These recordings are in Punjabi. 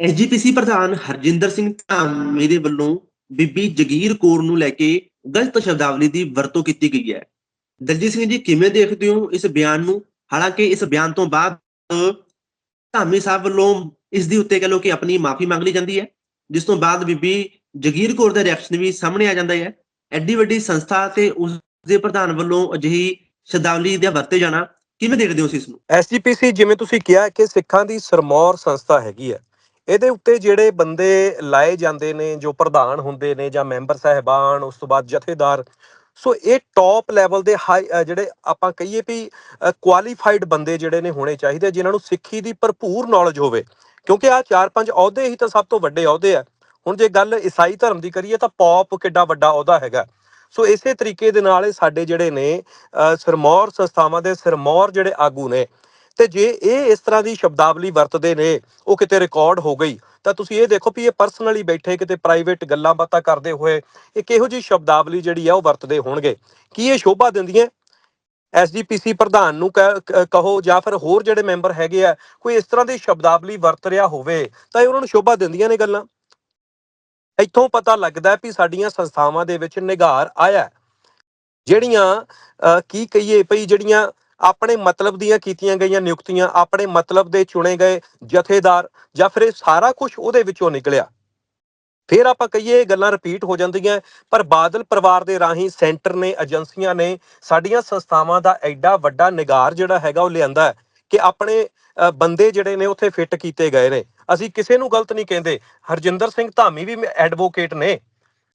ਐਸਜੀਪੀਸੀ ਪ੍ਰਧਾਨ ਹਰਜਿੰਦਰ ਸਿੰਘ ਧਾਮੀ ਦੇ ਵੱਲੋਂ ਬੀਬੀ ਜਗੀਰ ਕੌਰ ਨੂੰ ਲੈ ਕੇ ਗਲਤ ਸ਼ਬਦਾਵਲੀ ਦੀ ਵਰਤੋਂ ਕੀਤੀ ਗਈ ਹੈ। ਦਲਜੀਤ ਸਿੰਘ ਜੀ, ਕਿਵੇਂ ਦੇਖਦੇ ਹੋ ਇਸ ਬਿਆਨ ਨੂੰ? ਹਾਲਾਂਕਿ ਇਸ ਬਿਆਨ ਤੋਂ ਬਾਅਦ ਧਾਮੀ ਸਾਹਿਬ ਵੱਲੋਂ ਇਸ ਦੇ ਉੱਤੇ ਕਹ ਲੋ ਕਿ ਆਪਣੀ ਮਾਫੀ ਮੰਗ ਲਈ ਜਾਂਦੀ ਹੈ, ਜਿਸ ਤੋਂ ਬਾਅਦ ਬੀਬੀ ਜਗੀਰ ਕੌਰ ਦਾ ਰਿਐਕਸ਼ਨ ਵੀ ਸਾਹਮਣੇ ਆ ਜਾਂਦਾ ਹੈ। ਐਡੀ ਵੱਡੀ ਸੰਸਥਾ ਤੇ ਉਸ ਦੇ ਪ੍ਰਧਾਨ ਵੱਲੋਂ ਅਜਿਹੀ ਸ਼ਬਦਾਵਲੀ ਦਾ ਵਰਤੇ ਜਾਣਾ, ਕਿਵੇਂ ਦੇਖਦੇ ਹੋ ਇਸ ਨੂੰ? ਐਸਜੀਪੀਸੀ ਜਿਵੇਂ ਤੁਸੀਂ ਕਿਹਾ ਕਿ ਸਿੱਖਾਂ ਦੀ ਸਰਮੌਰ ਸੰਸਥਾ ਹੈਗੀ ਹੈ ਇਹਦੇ ਉੱਤੇ ਜਿਹੜੇ ਬੰਦੇ ਲਾਏ ਜਾਂਦੇ ਨੇ ਜੋ ਪ੍ਰਧਾਨ ਹੁੰਦੇ ਨੇ ਜਾਂ ਮੈਂਬਰ ਸਾਹਿਬਾਨ ਉਸ ਤੋਂ ਬਾਅਦ ਜਥੇਦਾਰ ਸੋ ਇਹ ਟੌਪ ਲੈਵਲ ਦੇ ਹਾਈ ਜਿਹੜੇ ਆਪਾਂ ਕਹੀਏ ਵੀ ਕੁਆਲੀਫਾਈਡ ਬੰਦੇ ਜਿਹੜੇ ਨੇ ਹੋਣੇ ਚਾਹੀਦੇ ਜਿਨ੍ਹਾਂ ਨੂੰ ਸਿੱਖੀ ਦੀ ਭਰਪੂਰ ਨੌਲੇਜ ਹੋਵੇ। ਕਿਉਂਕਿ ਆ ਚਾਰ ਪੰਜ ਅਹੁਦੇ ਹੀ ਤਾਂ ਸਭ ਤੋਂ ਵੱਡੇ ਅਹੁਦੇ ਆ। ਹੁਣ ਜੇ ਗੱਲ ਈਸਾਈ ਧਰਮ ਦੀ ਕਰੀਏ ਤਾਂ ਪੌਪ ਕਿੱਡਾ ਵੱਡਾ ਅਹੁਦਾ ਹੈਗਾ। ਸੋ ਇਸੇ ਤਰੀਕੇ ਦੇ ਨਾਲ ਇਹ ਸਾਡੇ ਜਿਹੜੇ ਨੇ ਅ, ਸਿਰਮੌਰ ਸੰਸਥਾਵਾਂ ਦੇ ਸਿਰਮੌਰ ਜਿਹੜੇ ਆਗੂ ਨੇ ਤੇ ਜੇ ਇਹ ਇਸ ਤਰ੍ਹਾਂ ਦੀ ਸ਼ਬਦਾਵਲੀ ਵਰਤਦੇ ਨੇ, ਉਹ ਕਿਤੇ ਰਿਕਾਰਡ ਹੋ ਗਈ, ਤਾਂ ਤੁਸੀਂ ਇਹ ਦੇਖੋ ਵੀ ਇਹ ਪਰਸਨਲੀ ਬੈਠੇ ਕਿਤੇ ਪ੍ਰਾਈਵੇਟ ਗੱਲਾਂ ਬਾਤਾਂ ਕਰਦੇ ਹੋਏ, ਇਹ ਕਿਹੋ ਜੀ ਸ਼ਬਦਾਵਲੀ ਜਿਹੜੀ ਆ ਉਹ ਵਰਤਦੇ ਹੋਣਗੇ? ਕੀ ਇਹ ਸ਼ੋਭਾ ਦਿੰਦੀਆਂ? ਐਸਜੀਪੀਸੀ ਪ੍ਰਧਾਨ ਨੂੰ ਕ- ਕਹੋ ਜਾਂ ਫਿਰ ਹੋਰ ਜਿਹੜੇ ਮੈਂਬਰ ਹੈਗੇ ਆ, ਕੋਈ ਇਸ ਤਰ੍ਹਾਂ ਦੀ ਸ਼ਬਦਾਵਲੀ ਵਰਤ ਰਿਹਾ ਹੋਵੇ, ਤਾਂ ਇਹ ਉਹਨਾਂ ਨੂੰ ਸ਼ੋਭਾ ਦਿੰਦੀਆਂ ਨੇ ਗੱਲਾਂ? ਇੱਥੋਂ ਪਤਾ ਲੱਗਦਾ ਵੀ ਸਾਡੀਆਂ ਸੰਸਥਾਵਾਂ ਦੇ ਵਿੱਚ ਨਿਗਾਰ ਆਇਆ। ਜਿਹੜੀਆਂ ਕੀ ਕਹੀਏ ਭਈ ਜਿਹੜੀਆਂ ਆਪਣੇ ਮਤਲਬ ਦੀਆਂ ਕੀਤੀਆਂ ਗਈਆਂ ਨਿਯੁਕਤੀਆਂ, ਆਪਣੇ ਮਤਲਬ ਦੇ ਚੁਣੇ ਗਏ ਜਥੇਦਾਰ ਜਾਂ ਫਿਰ ਇਹ ਸਾਰਾ ਕੁਝ ਉਹਦੇ ਵਿੱਚੋਂ ਨਿਕਲਿਆ। ਫਿਰ ਆਪਾਂ ਕਹੀਏ ਇਹ ਗੱਲਾਂ ਰਿਪੀਟ ਹੋ ਜਾਂਦੀਆਂ, ਪਰ ਬਾਦਲ ਪਰਿਵਾਰ ਦੇ ਰਾਹੀਂ ਸੈਂਟਰ ਨੇ, ਏਜੰਸੀਆਂ ਨੇ ਸਾਡੀਆਂ ਸੰਸਥਾਵਾਂ ਦਾ ਐਡਾ ਵੱਡਾ ਨਿਗਾਰ ਜਿਹੜਾ ਹੈਗਾ ਉਹ ਲਿਆਂਦਾ ਕਿ ਆਪਣੇ ਬੰਦੇ ਜਿਹੜੇ ਨੇ ਉੱਥੇ ਫਿੱਟ ਕੀਤੇ ਗਏ ਨੇ। ਅਸੀਂ ਕਿਸੇ ਨੂੰ ਗਲਤ ਨਹੀਂ ਕਹਿੰਦੇ। ਹਰਜਿੰਦਰ ਸਿੰਘ ਧਾਮੀ ਵੀ ਐਡਵੋਕੇਟ ਨੇ।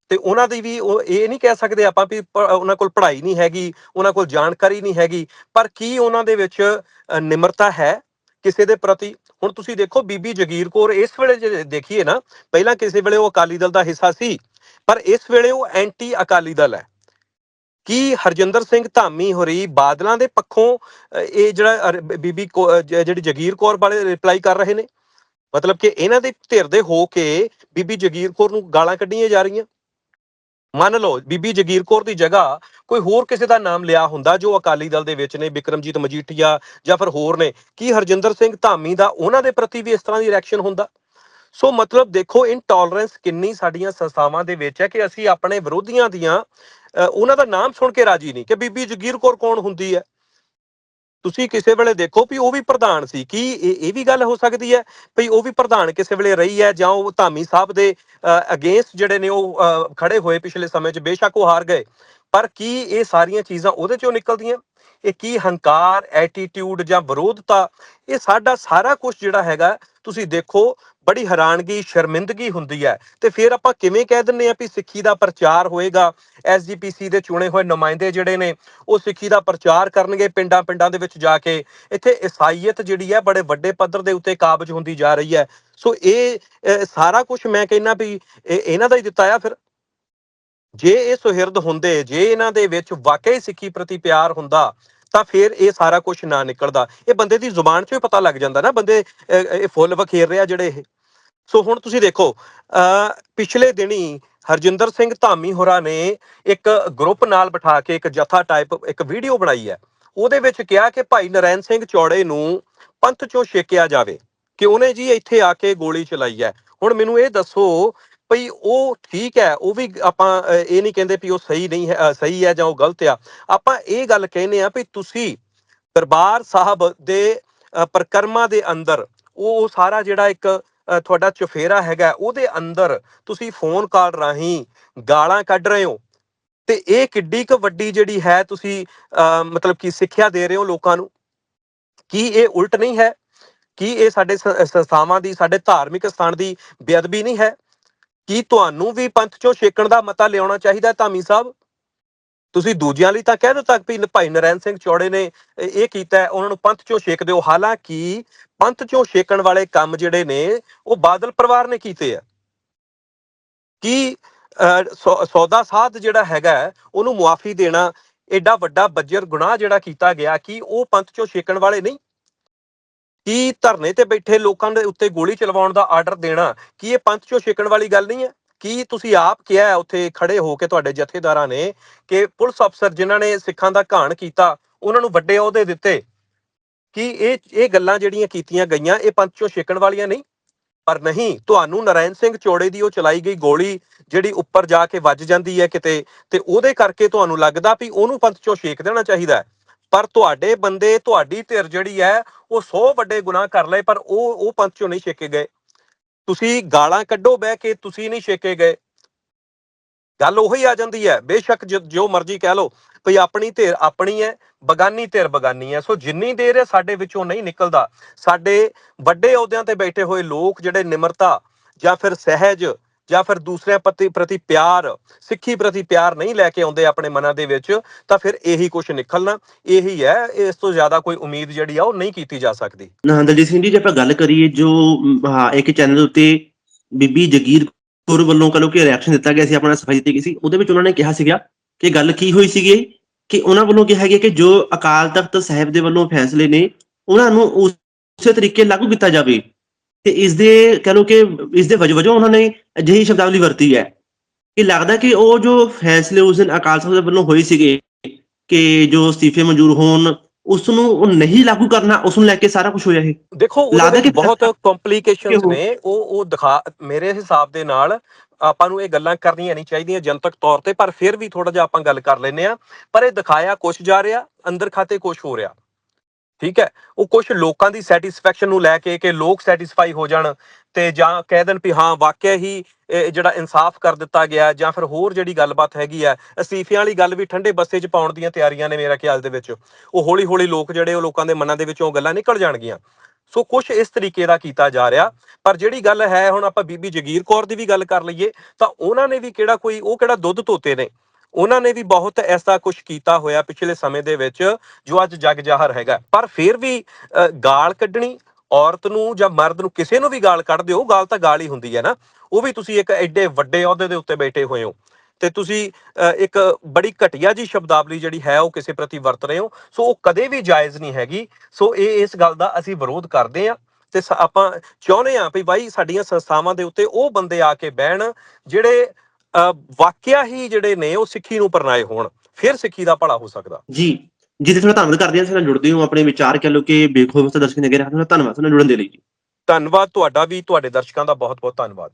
ਤੇ ਉਹਨਾਂ ਦੀ ਵੀ ਉਹ ਇਹ ਨਹੀਂ ਕਹਿ ਸਕਦੇ ਆਪਾਂ ਵੀ ਉਹਨਾਂ ਕੋਲ ਪੜ੍ਹਾਈ ਨਹੀਂ ਹੈਗੀ, ਉਹਨਾਂ ਕੋਲ ਜਾਣਕਾਰੀ ਨਹੀਂ ਹੈਗੀ, ਪਰ ਕੀ ਉਹਨਾਂ ਦੇ ਵਿੱਚ ਨਿਮਰਤਾ ਹੈ ਕਿਸੇ ਦੇ ਪ੍ਰਤੀ? ਹੁਣ ਤੁਸੀਂ ਦੇਖੋ ਬੀਬੀ ਜਗੀਰ ਕੌਰ ਇਸ ਵੇਲੇ ਜੇ ਦੇਖੀਏ ਨਾ, ਪਹਿਲਾਂ ਕਿਸੇ ਵੇਲੇ ਉਹ ਅਕਾਲੀ ਦਲ ਦਾ ਹਿੱਸਾ ਸੀ, ਪਰ ਇਸ ਵੇਲੇ ਉਹ ਐਂਟੀ ਅਕਾਲੀ ਦਲ ਹੈ। ਕੀ ਹਰਜਿੰਦਰ ਸਿੰਘ ਧਾਮੀ ਹੋਰੀ ਬਾਦਲਾਂ ਦੇ ਪੱਖੋਂ ਇਹ ਜਿਹੜਾ ਬੀਬੀ ਕੌ- ਜਿਹੜੀ ਜਗੀਰ ਕੌਰ ਵਾਲੇ ਰਿਪਲਾਈ ਕਰ ਰਹੇ ਨੇ? ਮਤਲਬ ਕਿ ਇਹਨਾਂ ਦੇ ਧਿਰ ਦੇ ਹੋ ਕੇ ਬੀਬੀ ਜਗੀਰ ਕੌਰ ਨੂੰ ਗਾਲਾਂ ਕੱਢੀਆਂ ਜਾ ਰਹੀਆਂ। ਮੰਨ ਲਓ ਬੀਬੀ ਜਗੀਰ ਕੌਰ ਦੀ ਜਗ੍ਹਾ ਕੋਈ ਹੋਰ ਕਿਸੇ ਦਾ ਨਾਮ ਲਿਆ ਹੁੰਦਾ ਜੋ ਅਕਾਲੀ ਦਲ ਦੇ ਵਿੱਚ ਨੇ ਬਿਕਰਮਜੀਤ ਮਜੀਠੀਆ ਜਾਂ ਫਿਰ ਹੋਰ ਨੇ ਕੀ ਹਰਜਿੰਦਰ ਸਿੰਘ ਧਾਮੀ ਦਾ ਉਹਨਾਂ ਦੇ ਪ੍ਰਤੀ ਵੀ ਇਸ ਤਰ੍ਹਾਂ ਦੀ ਰਿਐਕਸ਼ਨ ਹੁੰਦਾ? ਸੋ ਮਤਲਬ ਦੇਖੋ ਇਨਟੋਲਰੈਂਸ ਕਿੰਨੀ ਸਾਡੀਆਂ ਸੰਸਥਾਵਾਂ ਦੇ ਵਿੱਚ ਹੈ ਕਿ ਅਸੀਂ ਆਪਣੇ ਵਿਰੋਧੀਆਂ ਦੀਆਂ ਅ, ਉਹਨਾਂ ਦਾ ਨਾਮ ਸੁਣ ਕੇ ਰਾਜੀ ਨਹੀਂ ਕਿ ਬੀਬੀ ਜਗੀਰ ਕੌਰ ਕੌਣ ਹੁੰਦੀ ਹੈ? ਤੁਸੀਂ ਕਿਸੇ ਵੇਲੇ ਦੇਖੋ ਵੀ ਉਹ ਵੀ ਪ੍ਰਧਾਨ ਸੀ, ਕੀ ਇਹ ਵੀ ਗੱਲ ਹੋ ਸਕਦੀ ਹੈ ਵੀ ਉਹ ਵੀ ਪ੍ਰਧਾਨ ਕਿਸੇ ਵੇਲੇ ਰਹੀ ਹੈ ਜਾਂ ਉਹ ਧਾਮੀ ਸਾਹਿਬ ਦੇ ਅਗੇਂਸਟ ਜਿਹੜੇ ਨੇ ਉਹ ਖੜੇ ਹੋਏ ਪਿਛਲੇ ਸਮੇਂ 'ਚ ਬੇਸ਼ੱਕ ਉਹ ਹਾਰ ਗਏ। ਪਰ ਕੀ ਇਹ ਸਾਰੀਆਂ ਚੀਜ਼ਾਂ ਉਹਦੇ 'ਚੋਂ ਨਿਕਲਦੀਆਂ? ਇਹ ਕੀ ਹੰਕਾਰ ਐਟੀਟਿਊਡ ਜਾਂ ਵਿਰੋਧਤਾ? ਇਹ ਸਾਡਾ ਸਾਰਾ ਕੁਝ ਜਿਹੜਾ ਹੈਗਾ, ਤੁਸੀਂ ਦੇਖੋ ਬੜੀ ਹੈਰਾਨਗੀ, ਸ਼ਰਮਿੰਦਗੀ ਹੁੰਦੀ ਹੈ। ਤੇ ਫਿਰ ਆਪਾਂ ਕਿਵੇਂ ਕਹਿ ਦਿੰਨੇ ਆ ਵੀ ਸਿੱਖੀ ਦਾ ਪ੍ਰਚਾਰ ਹੋਏਗਾ? ਐਸਜੀਪੀਸੀ ਦੇ ਚੁਣੇ ਹੋਏ ਨੁਮਾਇੰਦੇ ਜਿਹੜੇ ਨੇ, ਉਹ ਸਿੱਖੀ ਦਾ ਪ੍ਰਚਾਰ ਕਰਨਗੇ ਪਿੰਡਾਂ ਪਿੰਡਾਂ ਦੇ ਵਿੱਚ ਜਾ ਕੇ। ਇੱਥੇ ਈਸਾਈਅਤ ਜਿਹੜੀ ਹੈ, ਬੜੇ ਵੱਡੇ ਪੱਧਰ ਦੇ ਉੱਤੇ ਕਾਬਜ ਹੁੰਦੀ ਜਾ ਰਹੀ ਹੈ। ਸੋ ਇਹ ਸਾਰਾ ਕੁਝ ਮੈਂ ਕਹਿੰਨਾ ਵੀ ਇਹ- ਇਹਨਾਂ ਦਾ ਹੀ ਦਿੱਤਾ ਆ ਫਿਰ। ਜੇ ਇਹ ਸੁਹਿਰਦ ਹੁੰਦੇ, ਜੇ ਇਹਨਾਂ ਦੇ ਵਿੱਚ ਵਾਕਈ ਸਿੱਖੀ ਪ੍ਰਤੀ ਪਿਆਰ ਹੁੰਦਾ, ਤਾਂ ਫਿਰ ਇਹ ਸਾਰਾ ਕੁਝ ਨਾ ਨਿਕਲਦਾ। ਇਹ ਬੰਦੇ ਦੀ ਜ਼ੁਬਾਨ 'ਚੋਂ ਹੀ ਪਤਾ ਲੱਗ ਜਾਂਦਾ ਨਾ, ਬੰਦੇ ਇਹ ਫੁੱਲ ਵਖੇਰ ਰਿਹਾ ਜਿਹੜੇ ਇਹ। ਸੋ ਹੁਣ ਤੁਸੀਂ ਦੇਖੋ ਅ ਪਿਛਲੇ ਦਿਨੀ ਹਰਜਿੰਦਰ ਸਿੰਘ ਧਾਮੀ ਹੋਰਾਂ ਨੇ ਇੱਕ ਗਰੁੱਪ ਨਾਲ ਬਿਠਾ ਕੇ ਇੱਕ ਜਥਾ ਟਾਈਪ ਇੱਕ ਵੀਡੀਓ ਬਣਾਈ ਹੈ। ਉਹਦੇ ਵਿੱਚ ਕਿਹਾ ਕਿ ਭਾਈ ਨਰੈਣ ਸਿੰਘ ਚੌੜੇ ਨੂੰ ਪੰਥ ਚੋਂ ਛੇਕਿਆ ਜਾਵੇ ਕਿ ਉਹਨੇ ਜੀ ਇੱਥੇ ਆ ਕੇ ਗੋਲੀ ਚਲਾਈ ਹੈ। ਹੁਣ ਮੈਨੂੰ ਇਹ ਦੱਸੋ ਭਈ ਉਹ ਠੀਕ ਹੈ ਉਹ ਵੀ ਆਪਾਂ ਇਹ ਨਹੀਂ ਕਹਿੰਦੇ ਵੀ ਉਹ ਸਹੀ ਨਹੀਂ ਹੈ ਸਹੀ ਹੈ ਜਾਂ ਉਹ ਗਲਤ ਆ। ਆਪਾਂ ਇਹ ਗੱਲ ਕਹਿੰਦੇ ਆ ਵੀ ਤੁਸੀਂ ਦਰਬਾਰ ਸਾਹਿਬ ਦੇ ਅ, ਪ੍ਰਕਰਮਾਂ ਦੇ ਅੰਦਰ ਉਹ ਉਹ ਸਾਰਾ ਜਿਹੜਾ ਇੱਕ ਤੁਹਾਡਾ ਚੁਫੇਰਾ ਹੈਗਾ, ਉਹਦੇ ਅੰਦਰ ਤੁਸੀਂ ਫੋਨ ਕਾਲ ਰਾਹੀਂ ਗਾਲਾਂ ਕੱਢ ਰਹੇ ਹੋ। ਤੇ ਇਹ ਕਿੱਡੀ ਕੁ ਵੱਡੀ ਜਿਹੜੀ ਹੈ ਤੁਸੀਂ ਮਤਲਬ ਕਿ ਸਿੱਖਿਆ ਦੇ ਰਹੇ ਹੋ ਲੋਕਾਂ ਨੂੰ? ਕੀ ਇਹ ਉਲਟ ਨਹੀਂ ਹੈ? ਕੀ ਇਹ ਸਾਡੇ ਸੰਸਥਾਵਾਂ ਦੀ, ਸਾਡੇ ਧਾਰਮਿਕ ਸਥਾਨ ਦੀ ਬੇਅਦਬੀ ਨਹੀਂ ਹੈ? ਕੀ ਤੁਹਾਨੂੰ ਵੀ ਪੰਥ ਚੋਂ ਛੇਕਣ ਦਾ ਮਤਾ ਲਿਆਉਣਾ ਚਾਹੀਦਾ ਧਾਮੀ ਸਾਹਿਬ? ਤੁਸੀਂ ਦੂਜਿਆਂ ਲਈ ਤਾਂ ਕਹਿ ਦਿੱਤਾ ਵੀ ਭਾਈ ਨਰੈਣ ਸਿੰਘ ਚੌੜੇ ਨੇ ਇਹ ਕੀਤਾ ਉਹਨਾਂ ਨੂੰ ਪੰਥ ਚੋਂ ਛੇਕ ਦਿਓ। ਹਾਲਾਂਕਿ ਪੰਥ ਚੋਂ ਛੇਕਣ ਵਾਲੇ ਕੰਮ ਜਿਹੜੇ ਨੇ, ਉਹ ਬਾਦਲ ਪਰਿਵਾਰ ਨੇ ਕੀਤੇ ਆ। ਕੀ ਸੌਦਾ ਸਾਧ ਜਿਹੜਾ ਹੈਗਾ, ਉਹਨੂੰ ਮੁਆਫੀ ਦੇਣਾ ਐਡਾ ਵੱਡਾ ਬੱਜਰ ਗੁਨਾਹ ਜਿਹੜਾ ਕੀਤਾ ਗਿਆ, ਕਿ ਉਹ ਪੰਥ ਚੋਂ ਛੇਕਣ ਵਾਲੇ ਨਹੀਂ? ਕੀ ਧਰਨੇ ਤੇ ਬੈਠੇ ਲੋਕਾਂ ਦੇ ਉੱਤੇ ਗੋਲੀ ਚਲਵਾਉਣ ਦਾ ਆਰਡਰ ਦੇਣਾ, ਕੀ ਇਹ ਪੰਥ ਚੋਂ ਛੇਕਣ ਵਾਲੀ ਗੱਲ ਨਹੀਂ ਹੈ? ਕੀ ਤੁਸੀਂ ਆਪ ਕਿਹਾ ਉੱਥੇ ਖੜੇ ਹੋ ਕੇ ਤੁਹਾਡੇ ਜਥੇਦਾਰਾਂ ਨੇ ਕਿ ਪੁਲਿਸ ਅਫਸਰ ਜਿਨ੍ਹਾਂ ਨੇ ਸਿੱਖਾਂ ਦਾ ਘਾਣ ਕੀਤਾ, ਉਹਨਾਂ ਨੂੰ ਵੱਡੇ ਅਹੁਦੇ ਦਿੱਤੇ? ਕਿ ਇਹ ਇਹ ਗੱਲਾਂ ਜਿਹੜੀਆਂ ਕੀਤੀਆਂ ਗਈਆਂ, ਇਹ ਪੰਥ ਚੋਂ ਛੇਕਣ ਵਾਲੀਆਂ ਨਹੀਂ, ਪਰ ਨਹੀਂ, ਤੁਹਾਨੂੰ ਨਰਾਇਣ ਸਿੰਘ ਚੋੜੇ ਦੀ ਉਹ ਚਲਾਈ ਗਈ ਗੋਲੀ ਜਿਹੜੀ ਉੱਪਰ ਜਾ ਕੇ ਵੱਜ ਜਾਂਦੀ ਹੈ ਕਿਤੇ, ਤੇ ਉਹਦੇ ਕਰਕੇ ਤੁਹਾਨੂੰ ਲੱਗਦਾ ਵੀ ਉਹਨੂੰ ਪੰਥ ਚੋਂ ਛੇਕ ਦੇਣਾ ਚਾਹੀਦਾ ਪਰ ਤੁਹਾਡੇ ਬੰਦੇ, ਤੁਹਾਡੀ ਧਿਰ ਜਿਹੜੀ ਹੈ, ਉਹ 100 ਵੱਡੇ ਗੁਨਾਹ ਕਰ ਲਏ, ਪਰ ਉਹ ਉਹ ਪੰਥ ਚੋਂ ਨਹੀਂ ਛੇਕੇ ਗਏ। ਤੁਸੀਂ ਗਾਲਾਂ ਕੱਢੋ ਬਹਿ ਕੇ, ਤੁਸੀਂ ਨਹੀਂ ਛੇਕੇ ਗਏ। ਗੱਲ ਉਹੀ ਆ ਜਾਂਦੀ ਹੈ, ਬੇਸ਼ੱਕ ਜੋ ਮਰਜ਼ੀ ਕਹਿ ਲਓ, ਭਈ ਆਪਣੀ ਧਿਰ ਆਪਣੀ ਹੈ, ਬਗਾਨੀ ਧਿਰ ਬਗਾਨੀ ਹੈ, ਸੋ ਜਿੰਨੀ ਦੇਰ ਇਹ ਸਾਡੇ ਵਿੱਚੋਂ ਨਹੀਂ ਨਿਕਲਦਾ, ਸਾਡੇ ਵੱਡੇ ਅਹੁਦਿਆਂ ਤੇ ਬੈਠੇ ਹੋਏ ਲੋਕ ਜਿਹੜੇ ਨਿਮਰਤਾ ਜਾਂ ਫਿਰ ਸਹਿਜ ਜਾਂ ਫਿਰ ਦੂਸਰਿਆਂ ਪ੍ਰਤੀ ਪ੍ਰਤੀ ਪਿਆਰ, ਸਿੱਖੀ ਪ੍ਰਤੀ ਪਿਆਰ ਨਹੀਂ ਲੈ ਕੇ ਆਉਂਦੇ ਆਪਣੇ ਮਨਾਂ ਦੇ ਵਿੱਚ, ਤਾਂ ਫਿਰ ਇਹੀ ਕੁਝ ਨਿਕਲਣਾ, ਇਹੀ ਹੈ, ਇਸ ਤੋਂ ਜ਼ਿਆਦਾ ਕੋਈ ਉਮੀਦ ਜਿਹੜੀ ਆ ਉਹ ਨਹੀਂ ਕੀਤੀ ਜਾ ਸਕਦੀ। ਨਾ ਦਲਜੀਤ ਸਿੰਘ ਜੀ, ਜੇ ਆਪਾਂ ਗੱਲ ਕਰੀਏ ਜੋ ਹਾਂ, ਇੱਕ ਚੈਨਲ ਉੱਤੇ ਬੀਬੀ ਜਗੀਰ ਕੌਰ ਵੱਲੋਂ ਕਹ ਲਓ ਕਿ ਰਿਐਕਸ਼ਨ ਦਿੱਤਾ ਗਿਆ ਸੀ, ਆਪਣਾ ਸਫ਼ਾਈ ਦਿੱਤੀ ਗਈ ਸੀ, ਉਹਦੇ ਵਿੱਚ ਉਹਨਾਂ ਨੇ ਕਿਹਾ ਸੀਗਾ ਕਿ ਗੱਲ ਕੀ ਹੋਈ ਸੀਗੀ ਕਿ ਉਹਨਾਂ ਵੱਲੋਂ ਕਿਹਾ ਗਿਆ ਕਿ ਜੋ ਅਕਾਲ ਤਖਤ ਸਾਹਿਬ ਦੇ ਵੱਲੋਂ ਫੈਸਲੇ ਨੇ, ਉਹਨਾਂ ਨੂੰ ਉਸੇ ਤਰੀਕੇ ਲਾਗੂ ਕੀਤਾ ਜਾਵੇ ਤੇ ਇਸ ਦੇ ਕਹ ਲਓ ਕਿ ਇਸ ਦੇ ਵਜੋਂ ਵਜੋਂ ਉਹਨਾਂ ਨੇ ਅਜਿਹੀ ਸ਼ਬਦਾਵਲੀ ਵਰਤੀ ਹੈ ਕਿ ਲੱਗਦਾ ਕਿ ਉਹ ਜੋ ਫੈਸਲੇ ਉਸ ਦਿਨ ਅਕਾਲ ਤਖਤ ਦੇ ਵੱਲੋਂ ਹੋਏ ਸੀਗੇ ਕਿ ਜੋ ਅਸਤੀਫੇ ਮਨਜ਼ੂਰ ਹੋਣ ਉਸ ਨੂੰ ਉਹ ਨਹੀਂ ਲਾਗੂ ਕਰਨਾ ਉਸ ਨੂੰ ਲੈ ਕੇ ਸਾਰਾ ਕੁਝ ਹੋਇਆ ਇਹ। ਦੇਖੋ ਉਹਦੇ ਵਿੱਚ ਕਿ ਬਹੁਤ ਕੰਪਲਿਕੇਸ਼ਨਸ ਨੇ। ਉਹ ਉਹ ਦਿਖਾ ਮੇਰੇ ਹਿਸਾਬ ਦੇ ਨਾਲ ਆਪਾਂ ਨੂੰ ਇਹ ਗੱਲਾਂ ਕਰਨੀਆਂ ਨਹੀਂ ਚਾਹੀਦੀਆਂ ਜਨਤਕ ਤੌਰ ਤੇ ਪਰ ਫਿਰ ਵੀ ਥੋੜਾ ਜਿਹਾ ਆਪਾਂ ਗੱਲ ਕਰ ਲੈਨੇ ਆ ਪਰ ਇਹ ਦਿਖਾਇਆ ਕੁਝ ਜਾ ਰਿਹਾ ਅੰਦਰ ਖਾਤੇ ਕੁਝ ਹੋ ਰਿਹਾ। ਠੀਕ ਹੈ? ਉਹ ਕੁਝ ਲੋਕਾਂ ਦੀ ਸੈਟੀਸਫੈਕਸ਼ਨ ਨੂੰ ਲੈ ਕੇ ਕਿ ਲੋਕ ਸੈਟੀਸਫਾਈ ਹੋ ਜਾਣ ਤੇ ਜਾਂ ਕਹਿ ਦੇਣ ਵੀ ਹਾਂ, ਵਾਕਿਆ ਹੀ ਜਿਹੜਾ ਇਨਸਾਫ ਕਰ ਦਿੱਤਾ ਗਿਆ ਜਾਂ ਫਿਰ ਹੋਰ ਜਿਹੜੀ ਗੱਲਬਾਤ ਹੈਗੀ ਆ ਅਸਤੀਫਿਆਂ ਵਾਲੀ ਗੱਲ ਵੀ ਠੰਡੇ ਬੱਸੇ 'ਚ ਪਾਉਣ ਦੀਆਂ ਤਿਆਰੀਆਂ ਨੇ ਮੇਰਾ ਖਿਆਲ ਦੇ ਵਿੱਚ। ਉਹ ਹੌਲੀ ਹੌਲੀ ਲੋਕ ਜਿਹੜੇ ਉਹ ਲੋਕਾਂ ਦੇ ਮਨਾਂ ਦੇ ਵਿੱਚੋਂ ਉਹ ਗੱਲਾਂ ਨਿਕਲ ਜਾਣਗੀਆਂ। ਸੋ ਕੁਝ ਇਸ ਤਰੀਕੇ ਦਾ ਕੀਤਾ ਜਾ ਰਿਹਾ, ਪਰ ਜਿਹੜੀ ਗੱਲ ਹੈ, ਹੁਣ ਆਪਾਂ ਬੀਬੀ ਜਗੀਰ ਕੌਰ ਦੀ ਵੀ ਗੱਲ ਕਰ ਲਈਏ, ਤਾਂ ਉਹਨਾਂ ਨੇ ਵੀ ਕਿਹੜਾ ਕੋਈ, ਉਹ ਕਿਹੜਾ ਦੁੱਧ ਧੋਤੇ ਨੇ? ਉਹਨਾਂ ਨੇ ਵੀ ਬਹੁਤ ਐਸਾ ਕੁਝ ਕੀਤਾ ਹੋਇਆ ਪਿਛਲੇ ਸਮੇਂ ਦੇ ਵਿੱਚ ਜੋ ਅੱਜ ਜਗ ਜ਼ਾਹਰ ਹੈਗਾ। ਪਰ ਫਿਰ ਵੀ ਗਾਲ ਕੱਢਣੀ ਔਰਤ ਨੂੰ ਜਾਂ ਮਰਦ ਨੂੰ ਕਿਸੇ ਨੂੰ ਵੀ ਗਾਲ ਕੱਢ ਦਿਓ ਗਾਲ ਤਾਂ ਗਾਲ ਹੀ ਹੁੰਦੀ ਹੈ ਨਾ। ਉਹ ਵੀ ਤੁਸੀਂ ਇੱਕ ਐਡੇ ਵੱਡੇ ਅਹੁਦੇ ਦੇ ਉੱਤੇ ਬੈਠੇ ਹੋਏ ਹੋ। ਤੇ ਤੁਸੀਂ ਅ, ਇੱਕ ਬੜੀ ਘਟੀਆ ਜੀ ਸ਼ਬਦਾਵਲੀ ਜਿਹੜੀ ਹੈ ਉਹ ਕਿਸੇ ਪ੍ਰਤੀ ਵਰਤ ਰਹੇ ਹੋ। ਸੋ ਉਹ ਕਦੇ ਵੀ ਜਾਇਜ਼ ਨਹੀਂ ਹੈਗੀ। ਸੋ ਇਹ ਇਸ ਗੱਲ ਦਾ ਅਸੀਂ ਵਿਰੋਧ ਕਰਦੇ ਹਾਂ। ਤੇ ਸ- ਆਪਾਂ ਚਾਹੁੰਦੇ ਹਾਂ ਵੀ ਬਾਈ ਸਾਡੀਆਂ ਸੰਸਥਾਵਾਂ ਦੇ ਉੱਤੇ ਉਹ ਬੰਦੇ ਆ ਕੇ ਬਹਿਣ ਜਿਹੜੇ ਵਾਕਿਆ ਹੀ ਜਿਹੜੇ ਨੇ ਉਹ ਸਿੱਖੀ ਨੂੰ ਪਰਨਾਏ ਹੋਣ ਫਿਰ ਸਿੱਖੀ ਦਾ ਭਲਾ ਹੋ ਸਕਦਾ। ਜੀ ਜੀ ਤੇ ਧੰਨਵਾਦ ਕਰਦੇ ਹਾਂ ਸਾਡੇ ਨਾਲ ਜੁੜਦੇ ਹੋ ਆਪਣੇ ਵਿਚਾਰ ਕਹ ਲਓ ਕਿ ਬੇਖੌਫ ਦਰਸ਼ਕ ਨਗਰ ਰੱਖਣ ਦਾ ਧੰਨਵਾਦ ਤੁਹਾਨੂੰ ਜੁੜਨ ਦੇ ਲਈ ਜੀ। ਧੰਨਵਾਦ ਤੁਹਾਡਾ ਵੀ ਤੁਹਾਡੇ ਦਰਸ਼ਕਾਂ ਦਾ ਬਹੁਤ ਬਹੁਤ ਧੰਨਵਾਦ।